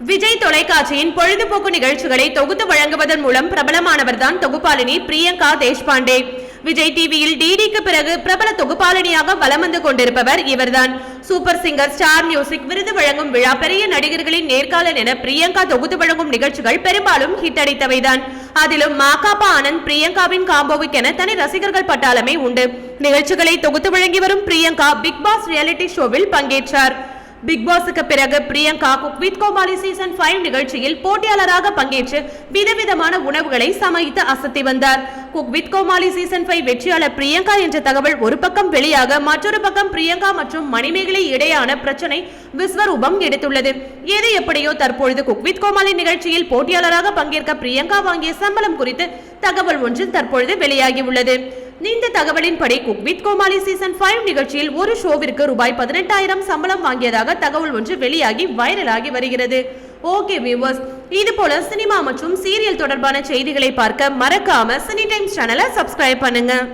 விஜய் தொலைக்காட்சியின் பொழுதுபோக்கு நிகழ்ச்சிகளை தொகுத்து வழங்குவதன் மூலம் பிரபலமானவர்தான் தொகுப்பாளினி பிரியங்கா தேஷ்பாண்டே. விஜய் டிவியில் டிடிக்கு பிறகு பிரபல தொகுப்பாளினியாக வலம் வந்து கொண்டிருப்பவர் இவர்தான். சூப்பர் சிங்கர் ஸ்டார் மியூசிக் விருது வழங்கும் விழா பெரிய நடிகர்களின் நேர்காணல் என பிரியங்கா தொகுத்து வழங்கும் நிகழ்ச்சிகள் பெரும்பாலும் ஹிட் அடித்தவைதான். அதிலும் மாகாபா ஆனந்த் பிரியங்காவின் காம்போவுக்கென தனி ரசிகர்கள் பட்டாளமே உண்டு. நிகழ்ச்சிகளை தொகுத்து வழங்கி வரும் பிரியங்கா பிக் பாஸ் ரியாலிட்டி ஷோவில் பங்கேற்றார். பிக் பாஸுக்கு பிறகு Priyanka cook with Komali season five நிகழ்ச்சியில் போட்டியாளராக பங்கேற்று விதவிதமான உணவுகளை சமைத்து அசத்தி வந்தார். Cook with Komali season five வெற்றியாளர் பிரியங்கா என்ற தகவல் ஒரு பக்கம் வெளியாக மற்றொரு பக்கம் பிரியங்கா மற்றும் மணிமேகலை இடையான பிரச்சனை விஸ்வரூபம் எடுத்துள்ளது. எது எப்படியோ தற்பொழுது குக் வித் கோமாளி நிகழ்ச்சியில் போட்டியாளராக பங்கேற்க பிரியங்கா வாங்கிய சம்பளம் குறித்து தகவல் ஒன்று தற்பொழுது வெளியாகி உள்ளது இந்த தகவலின்படி cook with Komali season five நிகழ்ச்சியில் ஒரு ஷோவிற்கு ரூபாய் பதினெட்டாயிரம் சம்பளம் வாங்கியதாக தகவல் ஒன்று வெளியாகி வைரலாகி வருகிறது. ஓகே வியூவர்ஸ் இது போல சினிமா மற்றும் சீரியல் தொடர்பான செய்திகளை பார்க்க மறக்காம சினி டைம்ஸ் சேனலை சப்ஸ்கிரைப் பண்ணுங்க.